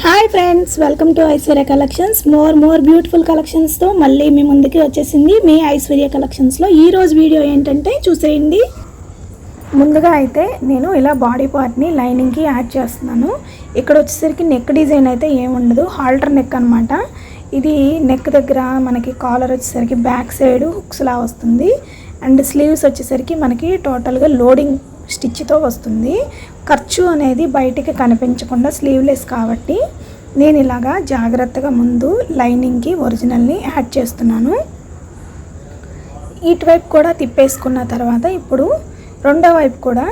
Hi friends welcome to Aishwarya collections more more beautiful కలెక్షన్స్తో మళ్ళీ మీ ముందుకి వచ్చేసింది మీ ఐశ్వర్య కలెక్షన్స్లో ఈ రోజు వీడియో ఏంటంటే చూసేయండి. ముందుగా అయితే నేను ఇలా బాడీ పార్ట్ని లైనింగ్కి యాడ్ చేస్తున్నాను. ఇక్కడ వచ్చేసరికి నెక్ డిజైన్ అయితే ఏముండదు. హాల్టర్ నెక్ అనమాట ఇది నెక్ దగ్గర మనకి కాలర్ వచ్చేసరికి బ్యాక్ సైడ్ హుక్స్లా వస్తుంది. అండ్ స్లీవ్స్ వచ్చేసరికి మనకి టోటల్గా లోడింగ్ స్టిచ్తో వస్తుంది. ఖర్చు అనేది బయటికి కనిపించకుండా స్లీవ్లెస్ కాబట్టి నేను ఇలాగా జాగ్రత్తగా ముందు లైనింగ్కి ఒరిజినల్ని యాడ్ చేస్తున్నాను. ఇటువైపు కూడా తిప్పేసుకున్న తర్వాత ఇప్పుడు రెండో వైపు కూడా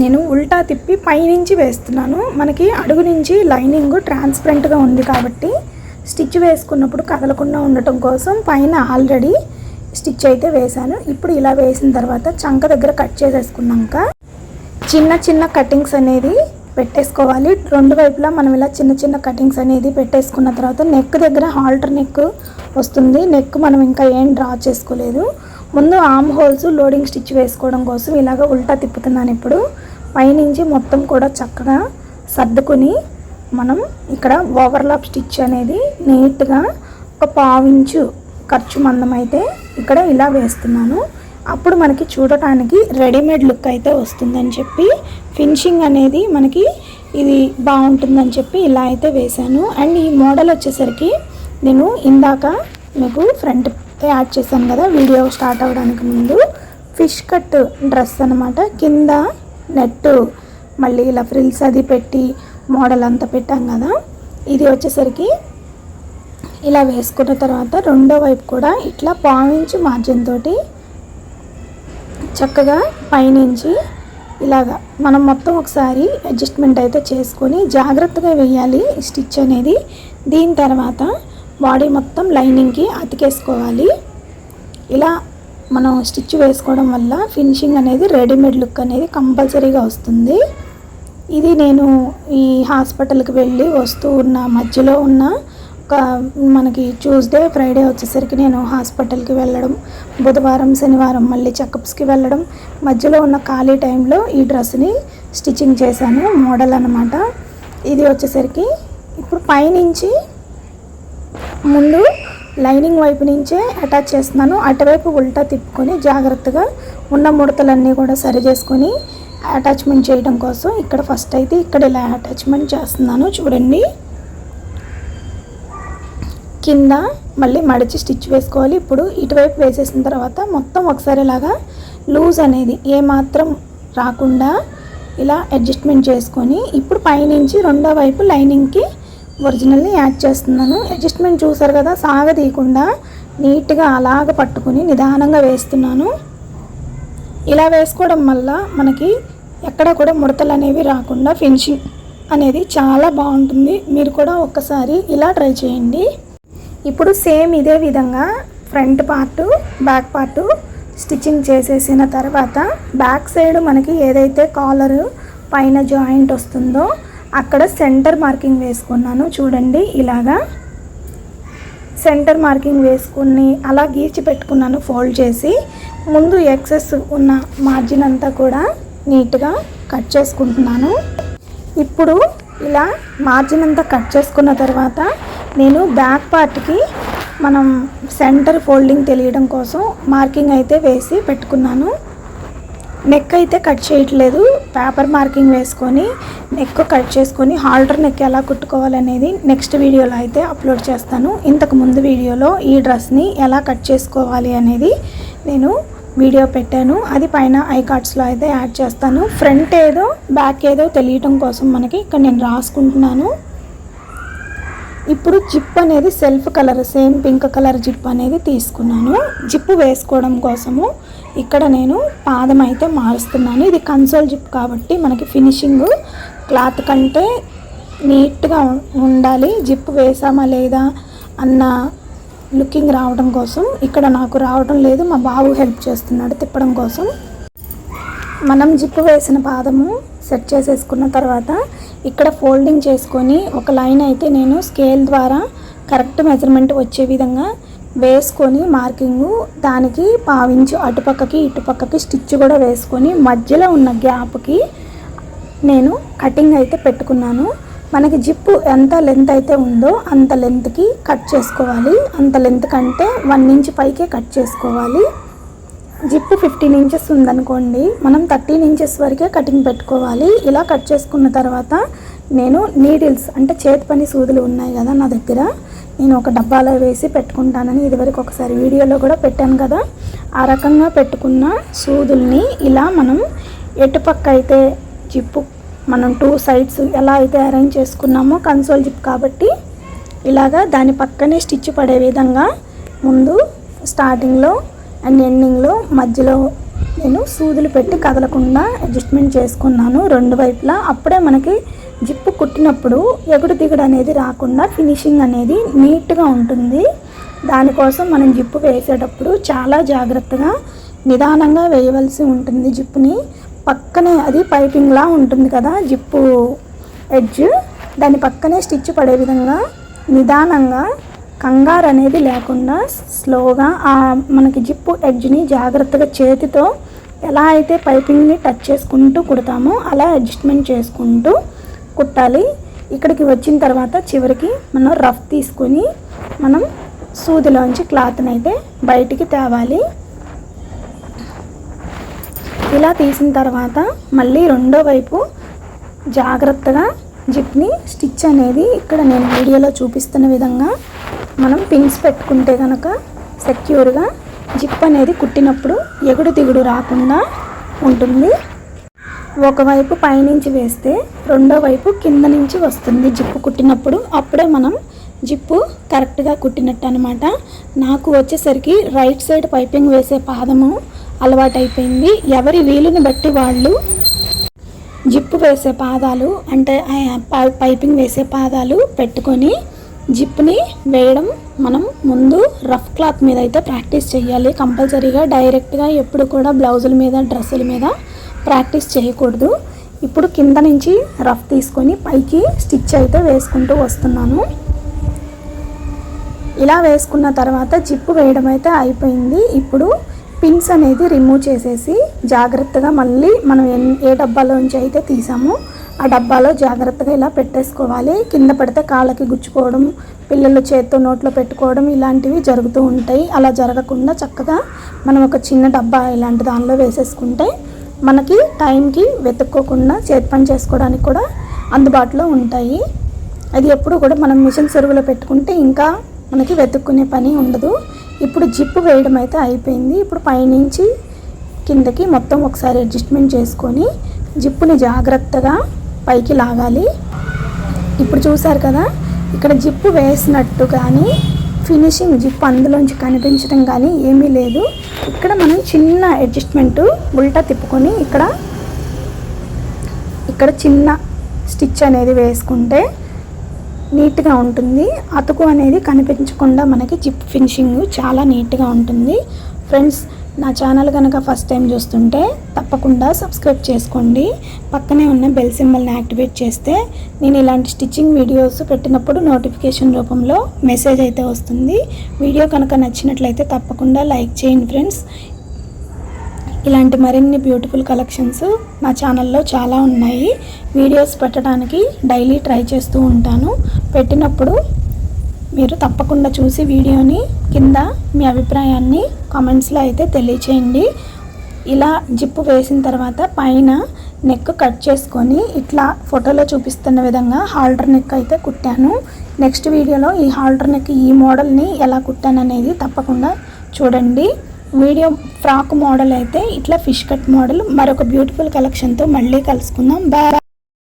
నేను ఉల్టా తిప్పి పైనుంచి వేస్తున్నాను. మనకి అడుగు నుంచి లైనింగ్ ట్రాన్స్పరెంట్గా ఉంది కాబట్టి స్టిచ్ వేసుకున్నప్పుడు కదలకుండా ఉండటం కోసం పైన ఆల్రెడీ స్టిచ్ అయితే వేశాను. ఇప్పుడు ఇలా వేసిన తర్వాత చంక దగ్గర కట్ చేసేసుకున్నాక చిన్న చిన్న కటింగ్స్ అనేది పెట్టేసుకోవాలి. రెండు వైపులా మనం ఇలా చిన్న చిన్న కటింగ్స్ అనేది పెట్టేసుకున్న తర్వాత నెక్ దగ్గర హాల్టర్ నెక్ వస్తుంది. నెక్ మనం ఇంకా ఏం డ్రా చేసుకోలేదు. ముందు ఆమ్ హోల్స్ లోడింగ్ స్టిచ్ వేసుకోవడం కోసం ఇలాగ ఉల్టా తిప్పుతున్నాను ఇప్పుడు. పైనుంచి మొత్తం కూడా చక్కగా సర్దుకుని మనం ఇక్కడ ఓవర్లాప్ స్టిచ్ అనేది నీట్గా ఒక పావించు ఖర్చు మందం అయితే ఇక్కడ ఇలా వేస్తున్నాను. అప్పుడు మనకి చూడటానికి రెడీమేడ్ లుక్ అయితే వస్తుందని చెప్పి ఫినిషింగ్ అనేది మనకి ఇది బాగుంటుందని చెప్పి ఇలా అయితే వేశాను. అండ్ ఈ మోడల్ వచ్చేసరికి నేను ఇందాక మీకు ఫ్రంట్ యాడ్ చేశాను కదా వీడియో స్టార్ట్ అవ్వడానికి ముందు. ఫిష్ కట్ డ్రెస్ అనమాట కింద నెట్ మళ్ళీ ఇలా ఫ్రిల్స్ అది పెట్టి మోడల్ అంతా పెట్టాం కదా. ఇది వచ్చేసరికి ఇలా వేసుకున్న తర్వాత రెండో వైపు కూడా ఇట్లా పావించి మార్జిన్ తోటి చక్కగా పైనుంచి ఇలాగా మనం మొత్తం ఒకసారి అడ్జస్ట్మెంట్ అయితే చేసుకొని జాగ్రత్తగా వేయాలి స్టిచ్ అనేది. దీని తర్వాత బాడీ మొత్తం లైనింగ్కి అతికేసుకోవాలి. ఇలా మనం స్టిచ్ వేసుకోవడం వల్ల ఫినిషింగ్ అనేది రెడీమేడ్ లుక్ అనేది కంపల్సరీగా వస్తుంది. ఇది నేను ఈ హాస్పిటల్కి వెళ్ళి వస్తూ ఉన్న మధ్యలో ఉన్న మనకి ట్యూస్డే ఫ్రైడే వచ్చేసరికి నేను హాస్పిటల్కి వెళ్ళడం బుధవారం శనివారం మళ్ళీ చెకప్స్కి వెళ్ళడం మధ్యలో ఉన్న ఖాళీ టైంలో ఈ డ్రెస్ని స్టిచ్చింగ్ చేశాను మోడల్ అనమాట ఇది వచ్చేసరికి ఇప్పుడు పైనుంచి ముందు లైనింగ్ వైపు నుంచే అటాచ్ చేస్తున్నాను అటువైపు ఉల్టా తిప్పుకొని జాగ్రత్తగా ఉన్న ముడతలన్నీ కూడా సరి చేసుకొని అటాచ్మెంట్ చేయడం కోసం ఇక్కడ ఫస్ట్ అయితే ఇక్కడ ఇలా అటాచ్మెంట్ చేస్తున్నాను చూడండి. కింద మళ్ళీ మడిచి స్టిచ్ వేసుకోవాలి. ఇప్పుడు ఇటువైపు వేసేసిన తర్వాత మొత్తం ఒకసారి ఇలాగా లూజ్ అనేది ఏమాత్రం రాకుండా ఇలా అడ్జస్ట్మెంట్ చేసుకొని ఇప్పుడు పైనుంచి రెండో వైపు లైనింగ్కి ఒరిజినల్ని యాడ్ చేస్తున్నాను. అడ్జస్ట్మెంట్ చూసారు కదా సాగదీయకుండా నీట్గా అలాగ పట్టుకుని నిదానంగా వేస్తున్నాను. ఇలా వేసుకోవడం వల్ల మనకి ఎక్కడ కూడా ముడతలు అనేవి రాకుండా ఫినిషింగ్ అనేది చాలా బాగుంటుంది. మీరు కూడా ఒక్కసారి ఇలా ట్రై చేయండి. ఇప్పుడు సేమ్ ఇదే విధంగా front part back part stitching చేసేసిన తర్వాత బ్యాక్ సైడ్ మనకి ఏదైతే కాలర్ పైన జాయింట్ వస్తుందో అక్కడ సెంటర్ మార్కింగ్ వేసుకున్నాను. చూడండి ఇలాగా సెంటర్ మార్కింగ్ వేసుకుని అలా గీచి పెట్టుకున్నాను ఫోల్డ్ చేసి. ముందు ఎక్సెస్ ఉన్న మార్జిన్ అంతా కూడా నీట్గా కట్ చేసుకుంటున్నాను. ఇప్పుడు ఇలా మార్జిన్ అంతా కట్ చేసుకున్న తర్వాత నేను బ్యాక్ పార్ట్కి మనం సెంటర్ ఫోల్డింగ్ తెలియడం కోసం మార్కింగ్ అయితే వేసి పెట్టుకున్నాను. నెక్ అయితే కట్ చేయట్లేదు. పేపర్ మార్కింగ్ వేసుకొని నెక్ కట్ చేసుకొని హాల్టర్ నెక్ ఎలా కుట్టుకోవాలనేది నెక్స్ట్ వీడియోలో అయితే అప్లోడ్ చేస్తాను. ఇంతకు ముందు వీడియోలో ఈ డ్రెస్ని ఎలా కట్ చేసుకోవాలి అనేది నేను వీడియో పెట్టాను. అది పైన ఐ కార్డ్స్లో అయితే యాడ్ చేస్తాను. ఫ్రంట్ ఏదో బ్యాక్ ఏదో తెలియటం కోసం మనకి ఇక్కడ నేను రాసుకుంటున్నాను. ఇప్పుడు జిప్ అనేది self colour same pink colour zip అనేది తీసుకున్నాను. జిప్ వేసుకోవడం కోసము ఇక్కడ నేను పాదం అయితే మారుస్తున్నాను. ఇది కన్సోల్ జిప్ కాబట్టి మనకి ఫినిషింగ్ క్లాత్ కంటే నీట్గా ఉండాలి. జిప్ వేసామా లేదా అన్న లుకింగ్ రావడం కోసం. ఇక్కడ నాకు రావడం లేదు. మా బాబు హెల్ప్ చేస్తున్నాడు తిప్పడం కోసం. మనం జిప్పు వేసిన పాదము సెట్ చేసేసుకున్న తర్వాత ఇక్కడ ఫోల్డింగ్ చేసుకొని ఒక లైన్ అయితే నేను స్కేల్ ద్వారా కరెక్ట్ మెజర్మెంట్ వచ్చే విధంగా వేసుకొని మార్కింగ్ దానికి పావించు అటుపక్కకి ఇటుపక్కకి స్టిచ్ కూడా వేసుకొని మధ్యలో ఉన్న గ్యాప్కి నేను కటింగ్ అయితే పెట్టుకున్నాను. మనకి జిప్పు ఎంత లెంత్ అయితే ఉందో అంత లెంత్కి కట్ చేసుకోవాలి. అంత లెంత్ కంటే వన్ ఇంచ్ పైకే కట్ చేసుకోవాలి. జిప్పు ఫిఫ్టీన్ ఇంచెస్ ఉందనుకోండి మనం థర్టీన్ ఇంచెస్ వరకే కటింగ్ పెట్టుకోవాలి. ఇలా కట్ చేసుకున్న తర్వాత నేను నీడిల్స్ అంటే చేతి పని సూదులు ఉన్నాయి కదా నా దగ్గర నేను ఒక డబ్బాలో వేసి పెట్టుకుంటానని ఇదివరకు ఒకసారి వీడియోలో కూడా పెట్టాను కదా. ఆ రకంగా పెట్టుకున్న సూదుల్ని ఇలా మనం ఎటుపక్క అయితే జిప్పు మనం టూ సైడ్స్ ఎలా అయితే అరేంజ్ చేసుకున్నామో కన్సోల్ జిప్ కాబట్టి ఇలాగా దాని పక్కనే స్టిచ్ పడే విధంగా ముందు స్టార్టింగ్లో అండ్ ఎండింగ్లో మధ్యలో నేను సూదులు పెట్టి కదలకుండా అడ్జస్ట్మెంట్ చేసుకున్నాను రెండు వైపులా. అప్పుడే మనకి జిప్పు కుట్టినప్పుడు ఎగుడు దిగుడు అనేది రాకుండా ఫినిషింగ్ అనేది నీట్గా ఉంటుంది. దానికోసం మనం జిప్పు వేసేటప్పుడు చాలా జాగ్రత్తగా నిదానంగా వేయవలసి ఉంటుంది జిప్పుని. పక్కనే అది పైపింగ్లా ఉంటుంది కదా జిప్పు ఎడ్జ్. దాని పక్కనే స్టిచ్ పడే విధంగా నిదానంగా కంగారు అనేది లేకుండా స్లోగా ఆ మనకి జిప్పు ఎడ్జ్ని జాగ్రత్తగా చేతితో ఎలా అయితే పైపింగ్ని టచ్ చేసుకుంటూ కుడతామో అలా అడ్జస్ట్మెంట్ చేసుకుంటూ కుట్టాలి. ఇక్కడికి వచ్చిన తర్వాత చివరికి మనం రఫ్ తీసుకొని మనం సూదిలోంచి క్లాత్ని అయితే బయటికి తేవాలి. ఇలా తీసిన తర్వాత మళ్ళీ రెండో వైపు జాగ్రత్తగా జిప్ని స్టిచ్ అనేది ఇక్కడ నేను వీడియోలో చూపిస్తున్న విధంగా మనం పిన్స్ పెట్టుకుంటే కనుక సెక్యూర్గా జిప్ అనేది కుట్టినప్పుడు ఎగుడు దిగుడు రాకుండా ఉంటుంది. ఒకవైపు పైనుంచి వేస్తే రెండో వైపు కింద నుంచి వస్తుంది జిప్పు కుట్టినప్పుడు. అప్పుడే మనం జిప్పు కరెక్ట్గా కుట్టినట్టు అనమాట నాకు వచ్చేసరికి రైట్ సైడ్ పైపింగ్ వేసే పాదము అలవాటైపోయింది. ఎవరి వీలుని బట్టి వాళ్ళు జిప్పు వేసే పాదాలు అంటే పైపింగ్ వేసే పాదాలు పెట్టుకొని జిప్ని వేయడం మనం ముందు రఫ్ క్లాత్ మీద అయితే ప్రాక్టీస్ చేయాలి. కంపల్సరీగా డైరెక్ట్గా ఎప్పుడు కూడా బ్లౌజుల మీద డ్రెస్సుల మీద ప్రాక్టీస్ చేయకూడదు. ఇప్పుడు కింద నుంచి రఫ్ తీసుకొని పైకి స్టిచ్ అయితే వేసుకుంటూ వస్తున్నాను. ఇలా వేసుకున్న తర్వాత జిప్పు వేయడం అయితే అయిపోయింది. ఇప్పుడు పిన్స్ అనేది రిమూవ్ చేసేసి జాగ్రత్తగా మళ్ళీ మనం ఏ డబ్బాలోంచి అయితే తీసామో ఆ డబ్బాలో జాగ్రత్తగా ఇలా పెట్టేసుకోవాలి. కింద పడితే కాళ్ళకి గుచ్చుకోవడం పిల్లలు చేత్తో నోట్లో పెట్టుకోవడం ఇలాంటివి జరుగుతూ ఉంటాయి. అలా జరగకుండా చక్కగా మనం ఒక చిన్న డబ్బా ఇలాంటి దానిలో వేసేసుకుంటే మనకి టైంకి వెతుక్కోకుండా చేతి పని చేసుకోవడానికి కూడా అందుబాటులో ఉంటాయి. అది ఎప్పుడు కూడా మనం మిషన్ సెరువులో పెట్టుకుంటే ఇంకా మనకి వెతుక్కునే పని ఉండదు. ఇప్పుడు జిప్పు వేయడం అయితే అయిపోయింది. ఇప్పుడు పైనుంచి కిందకి మొత్తం ఒకసారి అడ్జస్ట్మెంట్ చేసుకొని జిప్పుని జాగ్రత్తగా పైకి లాగాలి. ఇప్పుడు చూసారు కదా ఇక్కడ జిప్పు వేసినట్టు కానీ ఫినిషింగ్ జిప్ అందులోంచి కనిపించడం కానీ ఏమీ లేదు. ఇక్కడ మనం చిన్న అడ్జస్ట్మెంటు ఉల్టా తిప్పుకొని ఇక్కడ ఇక్కడ చిన్న స్టిచ్ అనేది వేసుకుంటే నీట్గా ఉంటుంది. అతుకు అనేది కనిపించకుండా మనకి జిప్ ఫినిషింగ్ చాలా నీట్గా ఉంటుంది. ఫ్రెండ్స్ నా ఛానల్ కనుక ఫస్ట్ టైం చూస్తుంటే తప్పకుండా సబ్స్క్రైబ్ చేసుకోండి. పక్కనే ఉన్న బెల్ సింబల్ని యాక్టివేట్ చేస్తే నేను ఇలాంటి స్టిచ్చింగ్ వీడియోస్ పెట్టినప్పుడు నోటిఫికేషన్ రూపంలో మెసేజ్ అయితే వస్తుంది. వీడియో కనుక నచ్చినట్లయితే తప్పకుండా లైక్ చేయండి ఫ్రెండ్స్. ఇలాంటి మరిన్ని బ్యూటిఫుల్ కలెక్షన్స్ నా ఛానల్లో చాలా ఉన్నాయి. వీడియోస్ పెట్టడానికి డైలీ ట్రై చేస్తూ ఉంటాను. పెట్టినప్పుడు మీరు తప్పకుండా చూసి వీడియోని కింద మీ అభిప్రాయాన్ని కామెంట్స్లో అయితే తెలియచేయండి. ఇలా జిప్పు వేసిన తర్వాత పైన నెక్ కట్ చేసుకొని ఇట్లా ఫోటోలో చూపిస్తున్న విధంగా హాల్డర్ నెక్ అయితే కుట్టాను. నెక్స్ట్ వీడియోలో ఈ హాల్డర్ నెక్ ఈ మోడల్ని ఎలా కుట్టాను అనేది తప్పకుండా చూడండి. వీడియో ఫ్రాక్ మోడల్ అయితే ఇట్లా ఫిష్ కట్ మోడల్. మరొక బ్యూటిఫుల్ కలెక్షన్తో మళ్ళీ కలుసుకుందాం. బాయ్.